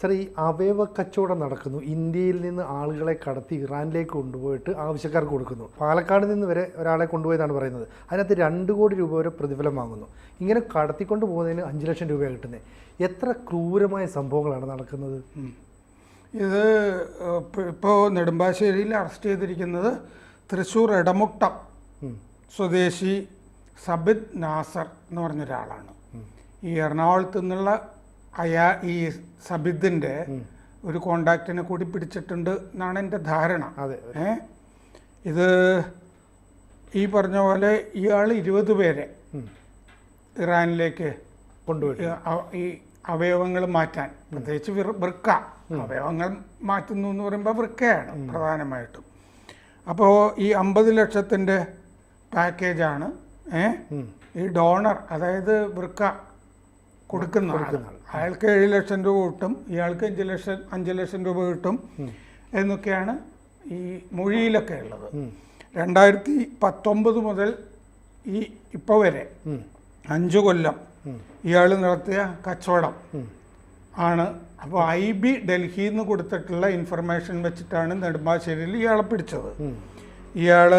Sir ഈ അവയവ കച്ചവടം നടക്കുന്നു. ഇന്ത്യയിൽ നിന്ന് ആളുകളെ കടത്തി ഇറാനിലേക്ക് കൊണ്ടുപോയിട്ട് ആവശ്യക്കാർക്ക് കൊടുക്കുന്നു. പാലക്കാട് നിന്ന് വരെ ഒരാളെ കൊണ്ടുപോയതാണ് പറയുന്നത്. അതിനകത്ത് രണ്ട് കോടി രൂപ വരെ പ്രതിഫലം വാങ്ങുന്നു. ഇങ്ങനെ കടത്തിക്കൊണ്ട് പോകുന്നതിന് അഞ്ച് ലക്ഷം രൂപയാണ് കിട്ടുന്നത് എത്ര ക്രൂരമായ സംഭവങ്ങളാണ് നടക്കുന്നത്? ഇത് ഇപ്പോൾ നെടുമ്പാശ്ശേരിയിൽ അറസ്റ്റ് ചെയ്തിരിക്കുന്നത് തൃശ്ശൂർ എടമുട്ടം സ്വദേശി സബിദ് നാസർ എന്ന് പറഞ്ഞൊരാളാണ്. ഈ എറണാകുളത്ത് നിന്നുള്ള അയാ ഈ സബിദിന്റെ ഒരു കോണ്ടാക്റ്റിനെ കൂടി പിടിച്ചിട്ടുണ്ട് എന്നാണ് എന്റെ ധാരണ. ഏ? ഇത് ഈ പറഞ്ഞ പോലെ ഇയാൾ ഇരുപത് പേരെ ഇറാനിലേക്ക് കൊണ്ടുപോയി ഈ അവയവങ്ങൾ മാറ്റാൻ. പ്രത്യേകിച്ച് വൃക്ക. അവയവങ്ങൾ മാറ്റുന്നു എന്ന് പറയുമ്പോൾ വൃക്കയാണ് പ്രധാനമായിട്ടും. അപ്പോൾ ഈ അമ്പത് ലക്ഷത്തിന്റെ പാക്കേജാണ്. ഏ? ഈ ഡോണർ അതായത് വൃക്ക കൊടുക്കുന്ന. അയാൾക്ക് ഏഴ് ലക്ഷം രൂപ കിട്ടും ഇയാൾക്ക് അഞ്ച് ലക്ഷം അഞ്ച് ലക്ഷം രൂപ കിട്ടും എന്നൊക്കെയാണ് ഈ മൊഴിയിലൊക്കെ ഉള്ളത്. രണ്ടായിരത്തി പത്തൊമ്പത് മുതൽ ഈ ഇപ്പോൾ വരെ അഞ്ചു കൊല്ലം ഇയാൾ നടത്തിയ കച്ചവടം ആണ്. അപ്പോൾ ഐ ബി ഡൽഹിയിൽ നിന്ന് കൊടുത്തിട്ടുള്ള ഇൻഫർമേഷൻ വെച്ചിട്ടാണ് നെടുമ്പാശ്ശേരിയിൽ ഇയാളെ പിടിച്ചത്. ഇയാൾ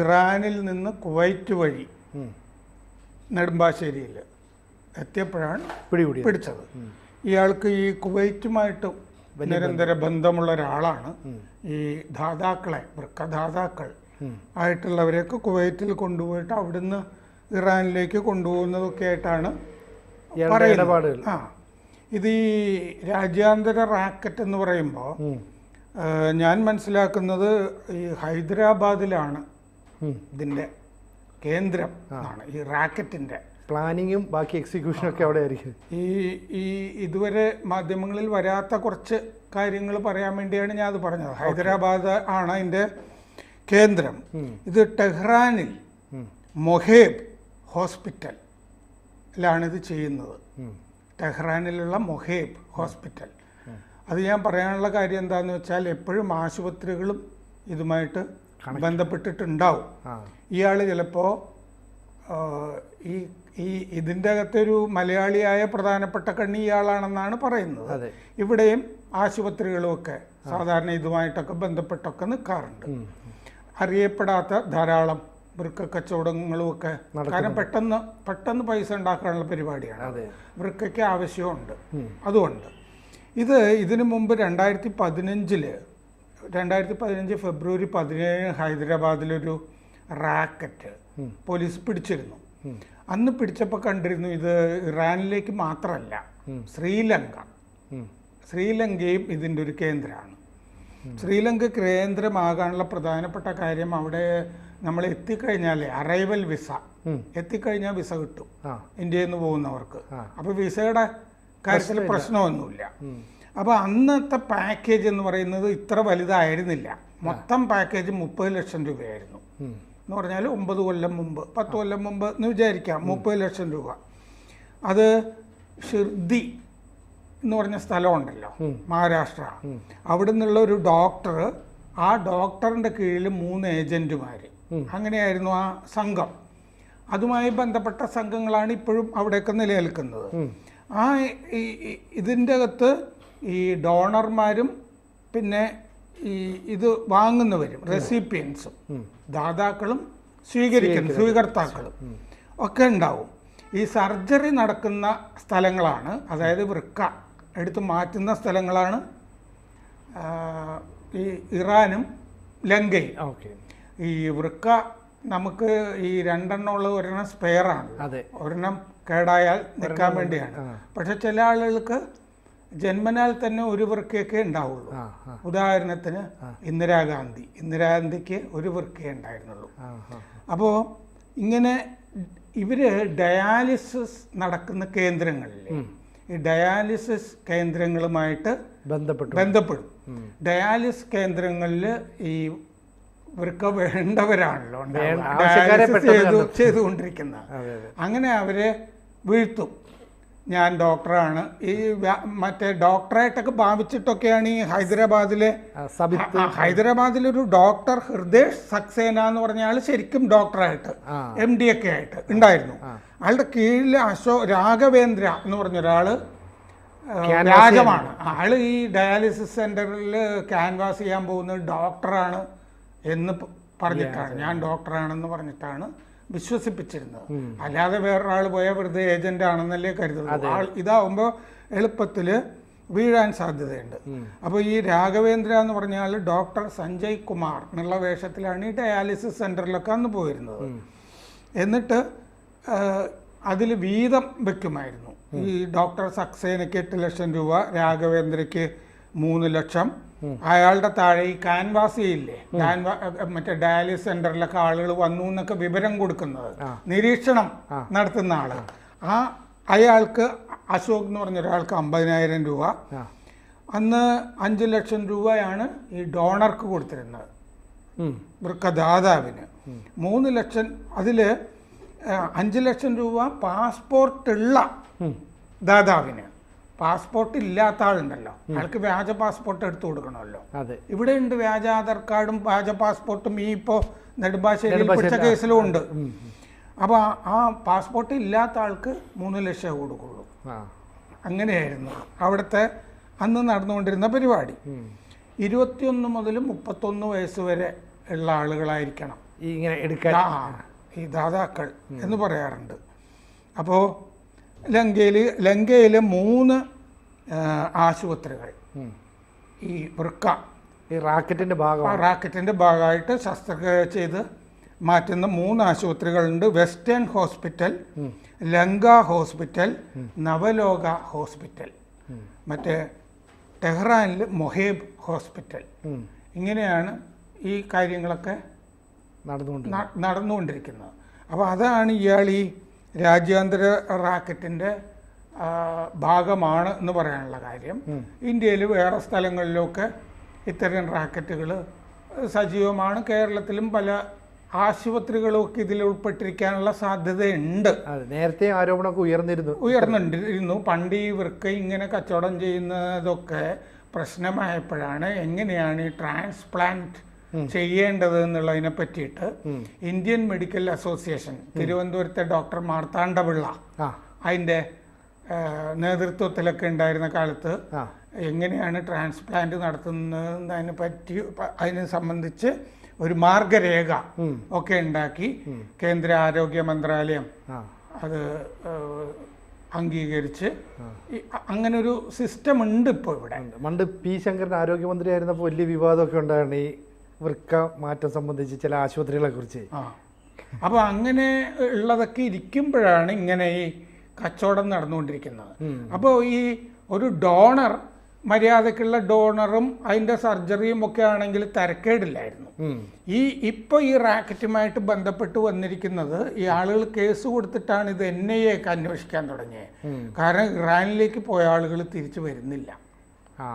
ഇറാനിൽ നിന്ന് കുവൈറ്റ് വഴി നെടുമ്പാശ്ശേരിയിൽ എത്തിയപ്പോഴാണ് പിടികൂടി പിടിച്ചത്. ഇയാൾക്ക് ഈ കുവൈറ്റുമായിട്ട് നിരന്തര ബന്ധമുള്ള ഒരാളാണ് ഈ ധാതാക്കളെ വൃക്കധാതാക്കൾ ആയിട്ടുള്ളവരെയൊക്കെ കുവൈറ്റിൽ കൊണ്ടുപോയിട്ട് അവിടുന്ന് ഇറാനിലേക്ക് കൊണ്ടുപോകുന്നതൊക്കെ ആയിട്ടാണ് പറയുന്നത്. ആ. ഇത് ഈ രാജ്യാന്തര റാക്കറ്റ് എന്ന് പറയുമ്പോൾ ഞാൻ മനസ്സിലാക്കുന്നത് ഈ ഹൈദരാബാദിലാണ്. ഇതിന്റെ കേന്ദ്രം ആണ് ഈ റാക്കറ്റിന്റെ പ്ലാനിങ്ങും ബാക്കി എക്സിക്യൂഷനും ഒക്കെ അവിടെ ആയിരിക്കും ഈ ഈ ഇതുവരെ മാധ്യമങ്ങളിൽ വരാത്ത കുറച്ച് കാര്യങ്ങൾ പറയാൻ വേണ്ടിയാണ് ഞാൻ അത് പറഞ്ഞത്. ഹൈദരാബാദ് ആണ് അതിന്റെ കേന്ദ്രം. ഇത് ടെഹ്റാനിൽ മൊഹേബ് ഹോസ്പിറ്റലിലാണ് ഇത് ചെയ്യുന്നത്. ടെഹ്റാനിലുള്ള മൊഹേബ് ഹോസ്പിറ്റൽ. അത് ഞാൻ പറയാനുള്ള കാര്യം എന്താണെന്ന് വെച്ചാൽ എപ്പോഴും ആശുപത്രികളും ഇതുമായിട്ട് ബന്ധപ്പെട്ടിട്ടുണ്ടാവും. ഇയാൾ ചിലപ്പോൾ ഈ ഈ ഇതിന്റെ അകത്തൊരു മലയാളിയായ പ്രധാനപ്പെട്ട കണ്ണി ഇയാളാണെന്നാണ് പറയുന്നത്. ഇവിടെയും ആശുപത്രികളുമൊക്കെ സാധാരണ ഇതുമായിട്ടൊക്കെ ബന്ധപ്പെട്ടൊക്കെ നിൽക്കാറുണ്ട് അറിയപ്പെടാത്ത ധാരാളം വൃക്ക കച്ചവടങ്ങളും ഒക്കെ കാരണം പെട്ടെന്ന് പെട്ടെന്ന് പൈസ ഉണ്ടാക്കാനുള്ള പരിപാടിയാണ്. വൃക്കയ്ക്ക് ആവശ്യമുണ്ട്. അതുകൊണ്ട് ഇത് ഇതിനു മുമ്പ് രണ്ടായിരത്തി പതിനഞ്ചിൽ രണ്ടായിരത്തി പതിനഞ്ച് ഫെബ്രുവരി പതിനേഴ് ഹൈദരാബാദിലൊരു റാക്കറ്റ് പോലീസ് പിടിച്ചിരുന്നു. അന്ന് പിടിച്ചപ്പോൾ കണ്ടിരുന്നു ഇത് ഇറാനിലേക്ക് മാത്രമല്ല ശ്രീലങ്ക. ശ്രീലങ്കയും ഇതിന്റെ ഒരു കേന്ദ്രമാണ്. ശ്രീലങ്ക കേന്ദ്രമാകാനുള്ള പ്രധാനപ്പെട്ട കാര്യം അവിടെ നമ്മൾ എത്തിക്കഴിഞ്ഞാൽ അറൈവൽ വിസ. എത്തിക്കഴിഞ്ഞാൽ വിസ കിട്ടും. ഇന്ത്യയിൽ നിന്ന് പോകുന്നവർക്ക്. അപ്പൊ അപ്പോൾ വിസയുടെ കാര്യത്തിൽ പ്രശ്നമൊന്നുമില്ല. അപ്പോൾ അന്നത്തെ പാക്കേജ് എന്ന് പറയുന്നത് ഇത്ര വലുതായിരുന്നില്ല. മൊത്തം പാക്കേജ് മുപ്പത് ലക്ഷം രൂപയായിരുന്നു. എന്ന് പറഞ്ഞാൽ ഒമ്പത് കൊല്ലം മുമ്പ് പത്ത് കൊല്ലം മുമ്പ് എന്ന് വിചാരിക്കാം മുപ്പത് ലക്ഷം രൂപ. അത് ഷിർദി എന്ന് പറഞ്ഞ സ്ഥലമുണ്ടല്ലോ മഹാരാഷ്ട്ര. അവിടെ നിന്നുള്ള ഒരു ഡോക്ടർ ആ ഡോക്ടറിന്റെ കീഴിൽ മൂന്ന് ഏജന്റുമാർ അങ്ങനെയായിരുന്നു ആ സംഘം. അതുമായി ബന്ധപ്പെട്ട സംഘങ്ങളാണ് ഇപ്പോഴും അവിടെയൊക്കെ നിലനിൽക്കുന്നത്. ആ ഇതിന്റെ അകത്ത് ഈ ഡോണർമാരും പിന്നെ ഈ ഇത് വാങ്ങുന്നവരും റെസിപ്പിയൻസും ദാതാക്കളും സ്വീകരിക്കുന്ന സ്വീകർത്താക്കളും ഒക്കെ ഉണ്ടാവും. ഈ സർജറി നടക്കുന്ന സ്ഥലങ്ങളാണ് അതായത് വൃക്ക എടുത്ത് മാറ്റുന്ന സ്ഥലങ്ങളാണ് ഈ ഇറാനും ലങ്കയും. ഈ വൃക്ക നമുക്ക് ഈ രണ്ടെണ്ണമുള്ള ഒരെണ്ണം സ്പെയറാണ് ഒരെണ്ണം കേടായാൽ നിൽക്കാൻ വേണ്ടിയാണ്. പക്ഷെ ചില ആളുകൾക്ക് ജന്മനാൽ തന്നെ ഒരു വൃക്കയൊക്കെ ഉണ്ടാവുള്ളൂ ഉദാഹരണത്തിന് ഇന്ദിരാഗാന്ധി. ഇന്ദിരാഗാന്ധിക്ക് ഒരു വൃക്കയേ ഉണ്ടായിരുന്നുള്ളൂ അപ്പോൾ ഇങ്ങനെ ഇവർ ഡയാലിസിസ് നടക്കുന്ന കേന്ദ്രങ്ങളിൽ ഈ ഡയാലിസിസ് കേന്ദ്രങ്ങളുമായിട്ട് ബന്ധപ്പെട്ടു. ബന്ധപ്പെടും. ഡയാലിസിസ് കേന്ദ്രങ്ങളിൽ ഈ വൃക്ക വേണ്ടവരാണല്ലോ ഡയാലിസിസ് പെട്ടെന്ന് ചെയ്തുകൊണ്ടിരിക്കുന്ന. അതെ അതെ. അങ്ങനെ അവരെ വീഴ്ത്തും. ഞാൻ ഡോക്ടറാണ്. ഈ മറ്റേ ഡോക്ടറായിട്ടൊക്കെ ഭാവിച്ചിട്ടൊക്കെയാണ് ഈ ഹൈദരാബാദിലെ ഹൈദരാബാദിലൊരു ഡോക്ടർ ഹൃദയ് സക്സേന എന്ന് പറഞ്ഞ ആൾ ശരിക്കും ഡോക്ടറായിട്ട്. എം ഡി ഒക്കെ ആയിട്ട് ഉണ്ടായിരുന്നു. അയാളുടെ കീഴിൽ അശോ രാഘവേന്ദ്ര എന്ന് പറഞ്ഞ ഒരാൾ രാജമാണ്. ആൾ ഈ ഡയാലിസിസ് സെന്ററിൽ ക്യാൻവാസ് ചെയ്യാൻ പോകുന്ന ഡോക്ടറാണ് എന്ന് പറഞ്ഞിട്ടാണ്. ഞാൻ ഡോക്ടറാണെന്ന് പറഞ്ഞിട്ടാണ് വിശ്വസിപ്പിച്ചിരുന്നത് അല്ലാതെ വേറൊരാൾ പോയ വെറുതെ ഏജന്റ് ആണെന്നല്ലേ കരുതുന്നത് ആൾ ഇതാവുമ്പോൾ എളുപ്പത്തിൽ വീഴാൻ സാധ്യതയുണ്ട്. അപ്പോൾ ഈ രാഘവേന്ദ്ര എന്ന് പറഞ്ഞാൽ ഡോക്ടർ സഞ്ജയ് കുമാർ എന്നുള്ള വേഷത്തിലാണ് ഈ ഡയാലിസിസ് സെന്ററിലൊക്കെ അന്ന് പോയിരുന്നത്. എന്നിട്ട് അതിൽ വീതം വെക്കുമായിരുന്നു. ഈ ഡോക്ടർ സക്സേനയ്ക്ക് എട്ട് ലക്ഷം രൂപ രാഘവേന്ദ്രയ്ക്ക് മൂന്ന് ലക്ഷം. അയാളുടെ താഴെ ഈ കാൻവാസ് ചെയ്യില്ലേ കാൻവാ മറ്റേ ഡയാലിസ് സെന്ററിലൊക്കെ ആളുകൾ വന്നു എന്നൊക്കെ വിവരം കൊടുക്കുന്നത്. നിരീക്ഷണം നടത്തുന്ന ആൾ. ആ. അയാൾക്ക് അശോക് എന്ന് പറഞ്ഞ ഒരാൾക്ക് അമ്പതിനായിരം രൂപ. അന്ന് അഞ്ച് ലക്ഷം രൂപയാണ് ഈ ഡോണർക്ക് കൊടുത്തിരുന്നത്. വൃക്കദാതാവിന്. മൂന്ന് ലക്ഷം അതിൽ അഞ്ച് ലക്ഷം രൂപ പാസ്പോർട്ടുള്ള. ദാതാവിന്. പാസ്പോർട്ട് ഇല്ലാത്ത ആളുണ്ടല്ലോ അയാൾക്ക് വ്യാജ പാസ്പോർട്ട് എടുത്തു കൊടുക്കണമല്ലോ. ഇവിടെ ഉണ്ട് വ്യാജ ആധാർ കാർഡും വ്യാജ പാസ്പോർട്ടും ഈ ഇപ്പോ നെടുമ്പാശ്ശേരി പിടിച്ച കേസിലും ഉണ്ട്. അപ്പോൾ ആ പാസ്പോർട്ട് ഇല്ലാത്ത ആൾക്ക് മൂന്ന് ലക്ഷം കൊടുക്കുള്ളൂ. അങ്ങനെയായിരുന്നു അവിടുത്തെ അന്ന് നടന്നുകൊണ്ടിരുന്ന പരിപാടി. ഇരുപത്തിയൊന്ന് മുതൽ മുപ്പത്തൊന്ന് വയസ്സ് വരെ ഉള്ള ആളുകളായിരിക്കണം. ഈ ഇങ്ങനെ എടുക്കാൻ. ഈ ദാതാക്കൾ എന്ന് പറയാറുണ്ട്. അപ്പോൾ ലങ്കയിൽ ലങ്കയിലെ മൂന്ന് ആശുപത്രികൾ. ഈ വൃക്ക. ഈ റാക്കറ്റിന്റെ ഭാഗമാണ് റാക്കറ്റിന്റെ ഭാഗമായിട്ട് ശസ്ത്രക്രിയ ചെയ്ത് മാറ്റുന്ന മൂന്ന് ആശുപത്രികളുണ്ട്. Western hospital Lanka hospital Navaloka hospital. മറ്റേ ടെഹ്റാനിൽ മൊഹേബ് ഹോസ്പിറ്റൽ. ഇങ്ങനെയാണ് ഈ കാര്യങ്ങളൊക്കെ നടന്നുകൊണ്ട് നടന്നുകൊണ്ടിരിക്കുന്നത്. അപ്പോൾ അതാണ് ഇയാൾ ഈ രാജ്യാന്തര റാക്കറ്റിന്റെ ഭാഗമാണ് എന്ന് പറയാനുള്ള കാര്യം. ഇന്ത്യയിൽ വേറെ സ്ഥലങ്ങളിലൊക്കെ ഇത്തരം റാക്കറ്റുകൾ സജീവമാണ്. കേരളത്തിലും പല ആശുപത്രികളൊക്കെ ഇതിൽ ഉൾപ്പെട്ടിരിക്കാനുള്ള സാധ്യതയുണ്ട്. നേരത്തെ ആരോപണമൊക്കെ ഉയർന്നിരുന്നു. ഉയർന്നിരുന്നു. പണ്ട് ഈ വൃക്ക ഇങ്ങനെ കച്ചവടം ചെയ്യുന്നതൊക്കെ പ്രശ്നമായപ്പോഴാണ് എങ്ങനെയാണ് ഈ ട്രാൻസ്പ്ലാന്റ് ചെയ്യേണ്ടത് എന്നുള്ളതിനെ പറ്റിയിട്ട് ഇന്ത്യൻ മെഡിക്കൽ അസോസിയേഷൻ തിരുവനന്തപുരത്തെ ഡോക്ടർ മാർത്താണ്ഡപിള്ള അതിന്റെ നേതൃത്വത്തിലൊക്കെ ഉണ്ടായിരുന്ന കാലത്ത് എങ്ങനെയാണ് ട്രാൻസ്പ്ലാന്റ് നടത്തുന്നതിനെ പറ്റി അതിനെ സംബന്ധിച്ച് ഒരു മാർഗരേഖ ഒക്കെ ഉണ്ടാക്കി കേന്ദ്ര ആരോഗ്യ മന്ത്രാലയം അത് അംഗീകരിച്ച് അങ്ങനെ ഒരു സിസ്റ്റം ഉണ്ട് ഇപ്പോൾ ഇവിടെ. പണ്ട് പി ശങ്കരൻ ആരോഗ്യമന്ത്രി ആയിരുന്നപ്പോൾ വലിയ വിവാദമൊക്കെ ഉണ്ടായിരുന്നു. ഈ വൃക്ക മാറ്റം സംബന്ധിച്ച് ചില ആശുപത്രികളെ കുറിച്ച് അപ്പൊ അപ്പോൾ അങ്ങനെ ഉള്ളതൊക്കെ ഇരിക്കുമ്പോഴാണ് ഇങ്ങനെ ഈ കച്ചവടം നടന്നുകൊണ്ടിരിക്കുന്നത്. അപ്പോൾ ഈ ഒരു ഡോണർ മര്യാദക്കുള്ള ഡോണറും അതിന്റെ സർജറിയും ഒക്കെ ആണെങ്കിൽ തരക്കേടില്ലായിരുന്നു. ഈ ഇപ്പോൾ ഈ റാക്കറ്റുമായിട്ട് ബന്ധപ്പെട്ട് വന്നിരിക്കുന്നത് ഈ ആളുകൾ കേസ് കൊടുത്തിട്ടാണ് ഇത് എൻ ഐ എ ഒക്കെ അന്വേഷിക്കാൻ തുടങ്ങിയത്. കാരണം ഇറാനിലേക്ക് പോയ ആളുകൾ തിരിച്ചു വരുന്നില്ല. ആ.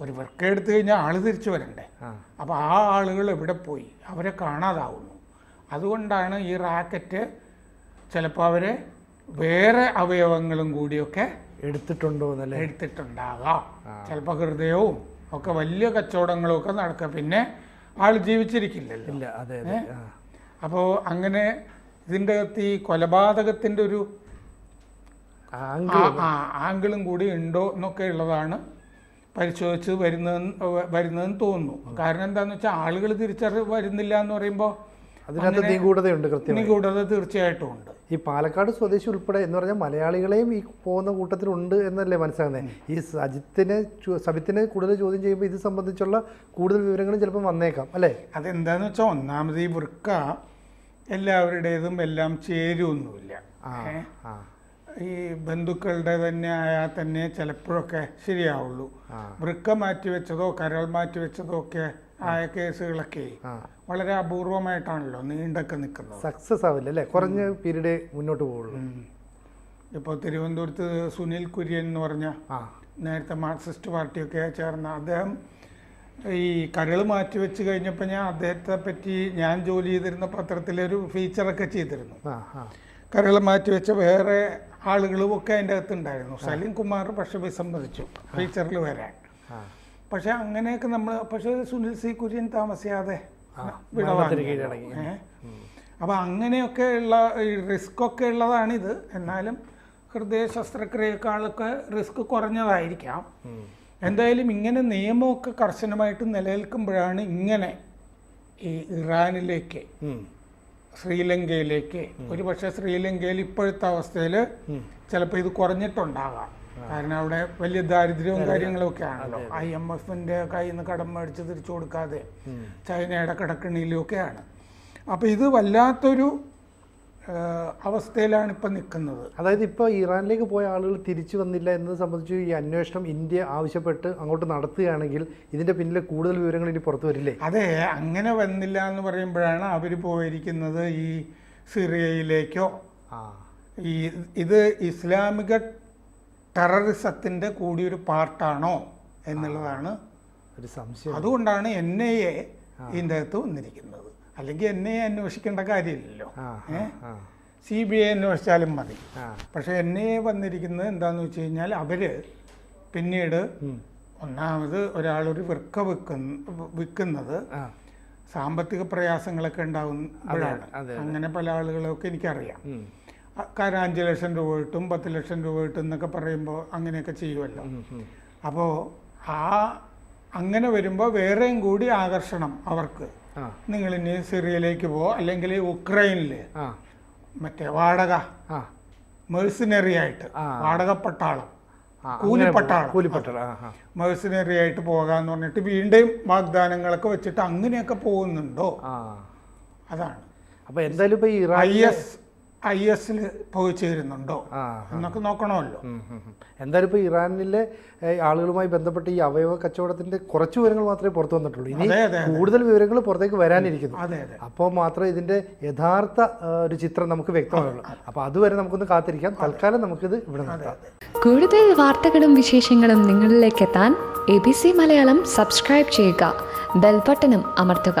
ഒരു വൃക്ക എടുത്തു കഴിഞ്ഞാൽ ആൾ തിരിച്ചു വരണ്ടേ? അപ്പോൾ ആ ആളുകൾ എവിടെ പോയി? അവരെ കാണാതാവുന്നു. അതുകൊണ്ടാണ് ഈ റാക്കറ്റ് ചിലപ്പോൾ അവരെ വേറെ അവയവങ്ങളും കൂടിയൊക്കെ എടുത്തിട്ടുണ്ടോ എന്നല്ലേ? എടുത്തിട്ടുണ്ടാകാം. ചിലപ്പോൾ ഹൃദയവും ഒക്കെ വലിയ കച്ചവടങ്ങളും ഒക്കെ നടക്കുക. പിന്നെ ആൾ ജീവിച്ചിരിക്കില്ലല്ലോ. ഇല്ല അതെ അപ്പോൾ അങ്ങനെ ഇതിന്റെ അകത്ത് ഈ കൊലപാതകത്തിന്റെ ഒരു ആംഗിളും കൂടി ഉണ്ടോ എന്നൊക്കെ ഉള്ളതാണ് പരിശോധിച്ച് വരുന്നതെന്ന് വരുന്നതെന്ന് തോന്നുന്നു. കാരണം എന്താണെന്ന് വെച്ചാൽ ആളുകൾ തിരിച്ചറി വരുന്നില്ല എന്ന് പറയുമ്പോൾ അതിനകത്ത് നിഗൂഢതയുണ്ട് കൃത്യം നിഗൂഢത തീർച്ചയായിട്ടും ഉണ്ട്. ഈ പാലക്കാട് സ്വദേശി ഉൾപ്പെടെ എന്ന് പറഞ്ഞാൽ മലയാളികളെയും ഈ പോകുന്ന കൂട്ടത്തിലുണ്ട് എന്നല്ലേ മനസ്സിലാകുന്നത് ഈ സജിത്തിനെ സബിത്തിനെ കൂടുതൽ ചോദ്യം ചെയ്യുമ്പോൾ ഇത് സംബന്ധിച്ചുള്ള കൂടുതൽ വിവരങ്ങളും ചിലപ്പോൾ വന്നേക്കാം അല്ലേ? അതെന്താന്ന് വെച്ചാൽ ഒന്നാമത് ഈ വൃക്ക എല്ലാവരുടേതും എല്ലാം ചേരുമൊന്നുമില്ല ഈ ബന്ധുക്കളുടെ തന്നെ ആയാൽ തന്നെ ചിലപ്പോഴൊക്കെ ശരിയാവുള്ളൂ. വൃക്ക മാറ്റി വെച്ചതോ കരൾ മാറ്റി വെച്ചതോ ഒക്കെ ആയ കേസുകളൊക്കെ വളരെ അപൂർവമായിട്ടാണല്ലോ നീണ്ടൊക്കെ നിൽക്കുന്നത്. സക്സസ് ആവില്ല അല്ലേ? കുറഞ്ഞ പീരീഡ് മുന്നോട്ട് പോകുള്ളൂ. ഇപ്പോൾ തിരുവനന്തപുരത്ത് സുനിൽ കുര്യൻ എന്ന് പറഞ്ഞ നേരത്തെ മാർക്സിസ്റ്റ് പാർട്ടിയൊക്കെ ചേർന്ന അദ്ദേഹം ഈ കരൾ മാറ്റി വെച്ച് കഴിഞ്ഞപ്പോൾ ഞാൻ അദ്ദേഹത്തെ പറ്റി ഞാൻ ജോലി ചെയ്തിരുന്ന പത്രത്തിലൊരു ഫീച്ചറൊക്കെ ചെയ്തിരുന്നു. കരൾ മാറ്റി വെച്ച വേറെ ആളുകളും ഒക്കെ അതിന്റെ അകത്തുണ്ടായിരുന്നു. സലീം കുമാർ പക്ഷെ വിസമ്മതിച്ചു ഫീച്ചറിൽ വരാൻ. പക്ഷെ അങ്ങനെയൊക്കെ നമ്മൾ പക്ഷെ സുനിൽ സി കുര്യൻ താമസിയാതെ അപ്പോൾ അങ്ങനെയൊക്കെ ഉള്ള റിസ്ക് ഒക്കെ ഉള്ളതാണിത്. എന്നാലും ഹൃദയ ശസ്ത്രക്രിയക്കാളൊക്കെ റിസ്ക് കുറഞ്ഞതായിരിക്കാം. എന്തായാലും ഇങ്ങനെ നിയമമൊക്കെ കർശനമായിട്ട് നിലനിൽക്കുമ്പോഴാണ് ഇങ്ങനെ ഈ ഇറാനിലേക്ക്. ശ്രീലങ്കയിലേക്ക്. ഒരു പക്ഷേ ശ്രീലങ്കയിൽ ഇപ്പോഴത്തെ അവസ്ഥയിൽ ചിലപ്പോൾ ഇത് കുറഞ്ഞിട്ടുണ്ടാകാം കാരണം അവിടെ വലിയ ദാരിദ്ര്യവും കാര്യങ്ങളും ഒക്കെ ആണല്ലോ. ഐ എം എഫിന്റെ കയ്യിൽ നിന്ന് കടം മേടിച്ച് തിരിച്ചു കൊടുക്കാതെ ചൈനയുടെ കടക്കിണിയിലും ഒക്കെയാണ് അപ്പോൾ ഇത് വല്ലാത്തൊരു അവസ്ഥയിലാണ് ഇപ്പം നിൽക്കുന്നത്. അതായത് ഇപ്പോൾ ഇറാനിലേക്ക് പോയ ആളുകൾ തിരിച്ചു വന്നില്ല എന്നത് സംബന്ധിച്ച് ഈ അന്വേഷണം ഇന്ത്യ ആവശ്യപ്പെട്ട് അങ്ങോട്ട് നടത്തുകയാണെങ്കിൽ ഇതിന്റെ പിന്നിലെ കൂടുതൽ വിവരങ്ങൾ ഇനി പുറത്തു വരില്ലേ? അതെ അങ്ങനെ വന്നില്ല എന്ന് പറയുമ്പോഴാണ് അവർ പോയിരിക്കുന്നത് ഈ സിറിയയിലേക്കോ. ആ. ഈ ഇത് ഇസ്ലാമിക ടെററിസത്തിന്റെ കൂടിയൊരു പാർട്ടാണോ എന്നുള്ളതാണ്. ഒരു സംശയം. അതുകൊണ്ടാണ് എൻ ഐ എ ഇതിന്റെ അകത്ത് വന്നിരിക്കുന്നത്. അല്ലെങ്കിൽ എന്നെ അന്വേഷിക്കേണ്ട കാര്യമില്ലല്ലോ? സി ബി ഐ അന്വേഷിച്ചാലും മതി. പക്ഷെ എന്നെ വന്നിരിക്കുന്നത് എന്താണെന്ന് വെച്ച് കഴിഞ്ഞാൽ അവർ പിന്നീട്. ഒന്നാമത് ഒരാളൊരു വൃക്ക വിൽക്കുന്ന വിൽക്കുന്നത് സാമ്പത്തിക പ്രയാസങ്ങളൊക്കെ ഉണ്ടാകുമ്പോഴാണ് അങ്ങനെ പല ആളുകളൊക്കെ എനിക്കറിയാം. കാരണം അഞ്ച് ലക്ഷം രൂപ കിട്ടും പത്ത് ലക്ഷം രൂപ കിട്ടും എന്നൊക്കെ പറയുമ്പോൾ അങ്ങനെയൊക്കെ ചെയ്യുമല്ലോ. അപ്പോൾ ആ അങ്ങനെ വരുമ്പോൾ വേറെയും കൂടി ആകർഷണം അവർക്ക്. നിങ്ങൾ ഇനി സിറിയയിലേക്ക് പോ അല്ലെങ്കിൽ ഉക്രൈനിൽ മറ്റേ വാടക. മേഴ്സിനറി ആയിട്ട്. വാടക പട്ടാളം കൂലിപ്പട്ടാളം. കൂലിപ്പട്ടാളം മേഴ്സിനറി ആയിട്ട് പോകാന്ന് പറഞ്ഞിട്ട് വീണ്ടും വാഗ്ദാനങ്ങളൊക്കെ വെച്ചിട്ട് അങ്ങനെയൊക്കെ പോകുന്നുണ്ടോ? അതാണ്. അപ്പൊ എന്തായാലും ഇപ്പൊ ഐ എസ് ഐ എസിൽ പോയി ചേരുന്നുണ്ടോ? എന്നൊക്കെ നോക്കണമല്ലോ. എന്തായാലും ഇപ്പോൾ ഇറാനിലെ ആളുകളുമായി ബന്ധപ്പെട്ട് ഈ അവയവ കച്ചവടത്തിന്റെ കുറച്ച് വിവരങ്ങൾ മാത്രമേ പുറത്തു വന്നിട്ടുള്ളൂ. ഇനി കൂടുതൽ വിവരങ്ങൾ പുറത്തേക്ക് വരാനിരിക്കുന്നു. അപ്പോൾ മാത്രമേ ഇതിന്റെ യഥാർത്ഥ ഒരു ചിത്രം നമുക്ക് വ്യക്തമാകുള്ളൂ അപ്പോൾ അതുവരെ നമുക്കൊന്ന് കാത്തിരിക്കാം. തൽക്കാലം നമുക്കിത് ഇവിടെ നടത്താം കൂടുതൽ വാർത്തകളും വിശേഷങ്ങളും നിങ്ങളിലേക്ക് എത്താൻ A B C Malayalam subscribe ചെയ്യുക. ബെൽബട്ടനും അമർത്തുക.